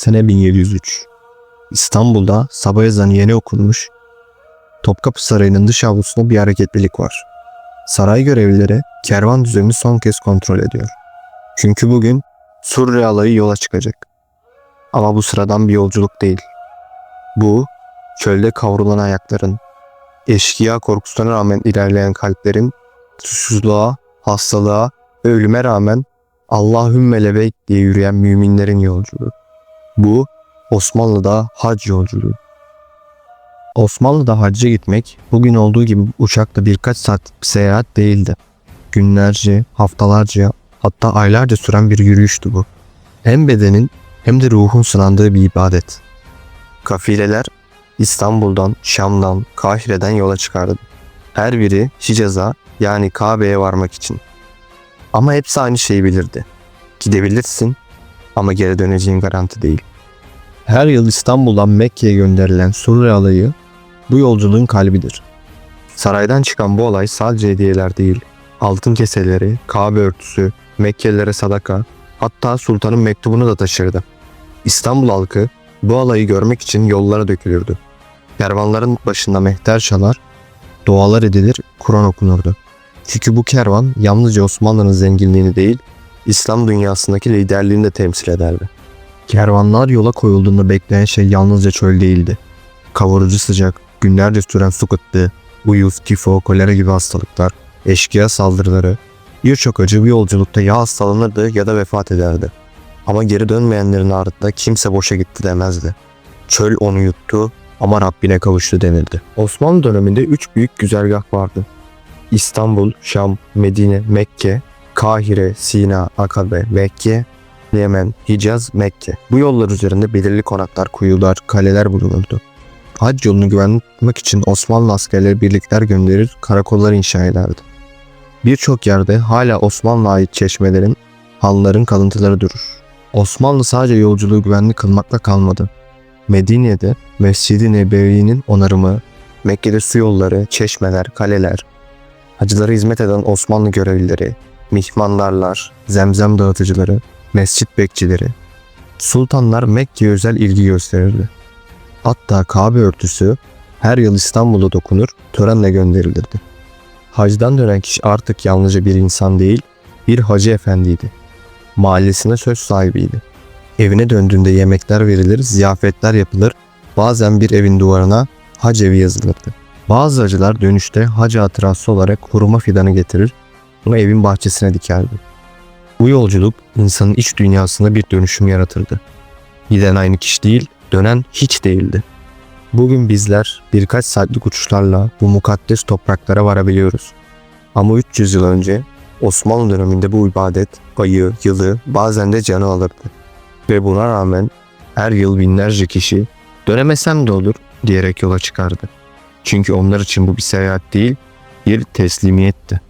Sene 1703. İstanbul'da sabah ezanı yeni okunmuş. Topkapı Sarayı'nın dış avlusunda bir hareketlilik var. Saray görevlileri kervan düzenini son kez kontrol ediyor. Çünkü bugün Surre alayı yola çıkacak. Ama bu sıradan bir yolculuk değil. Bu, çölde kavrulan ayakların, eşkıya korkusuna rağmen ilerleyen kalplerin, susuzluğa, hastalığa ve ölüme rağmen Allahümme lebeyk diye yürüyen müminlerin yolculuğu. Bu Osmanlı'da hac yolculuğu. Osmanlı'da hacca gitmek bugün olduğu gibi uçakta birkaç bir seyahat değildi. Günlerce, haftalarca hatta aylarca süren bir yürüyüştü bu. Hem bedenin hem de ruhun sınandığı bir ibadet. Kafileler İstanbul'dan, Şam'dan, Kahire'den yola çıkardı. Her biri Hicaz'a yani Kabe'ye varmak için. Ama hepsi aynı şeyi bilirdi. Gidebilirsin ama geri döneceğin garanti değil. Her yıl İstanbul'dan Mekke'ye gönderilen Surre alayı bu yolculuğun kalbidir. Saraydan çıkan bu olay sadece hediyeler değil, altın keseleri, Kabe örtüsü, Mekkelilere sadaka, hatta sultanın mektubunu da taşırdı. İstanbul halkı bu alayı görmek için yollara dökülürdü. Kervanların başında mehter çalar, dualar edilir, Kur'an okunurdu. Çünkü bu kervan yalnızca Osmanlı'nın zenginliğini değil, İslam dünyasındaki liderliğini de temsil ederdi. Kervanlar yola koyulduğunda bekleyen şey yalnızca çöl değildi. Kavurucu sıcak, günlerce süren su kıtlığı, uyuz, tifo, kolera gibi hastalıklar, eşkıya saldırıları, birçok acı bu yolculukta ya hastalanırdı ya da vefat ederdi. Ama geri dönmeyenlerin ardında kimse boşa gitti demezdi. Çöl onu yuttu ama Rabbine kavuştu denildi. Osmanlı döneminde üç büyük güzergah vardı. İstanbul, Şam, Medine, Mekke, Kahire, Sina, Akabe, Mekke, Yemen, Hicaz, Mekke. Bu yollar üzerinde belirli konaklar, kuyular, kaleler bulunurdu. Hac yolunu güvenli tutmak için Osmanlı askerleri birlikler gönderir, karakollar inşa ederdi. Birçok yerde hala Osmanlı'ya ait çeşmelerin, hanların kalıntıları durur. Osmanlı sadece yolculuğu güvenli kılmakla kalmadı. Medine'de Mescid-i Nebevi'nin onarımı, Mekke'de su yolları, çeşmeler, kaleler, hacılara hizmet eden Osmanlı görevlileri, mihmandarlar, zemzem dağıtıcıları, mescit bekçileri, sultanlar Mekke'ye özel ilgi gösterirdi. Hatta Kabe örtüsü her yıl İstanbul'a dokunur, törenle gönderilirdi. Hacdan dönen kişi artık yalnızca bir insan değil, bir hacı efendiydi. Mahallesine söz sahibiydi. Evine döndüğünde yemekler verilir, ziyafetler yapılır, bazen bir evin duvarına hac evi yazılırdı. Bazı hacılar dönüşte hac hatırası olarak hurma fidanı getirir, bunu evin bahçesine dikerdi. Bu yolculuk insanın iç dünyasında bir dönüşüm yaratırdı. Giden aynı kişi değil, dönen hiç değildi. Bugün bizler birkaç saatlik uçuşlarla bu mukaddes topraklara varabiliyoruz. Ama 300 yıl önce Osmanlı döneminde bu ibadet ayı, yılı bazen de canı alırdı. Ve buna rağmen her yıl binlerce kişi dönemesem de olur diyerek yola çıkardı. Çünkü onlar için bu bir seyahat değil, bir teslimiyetti.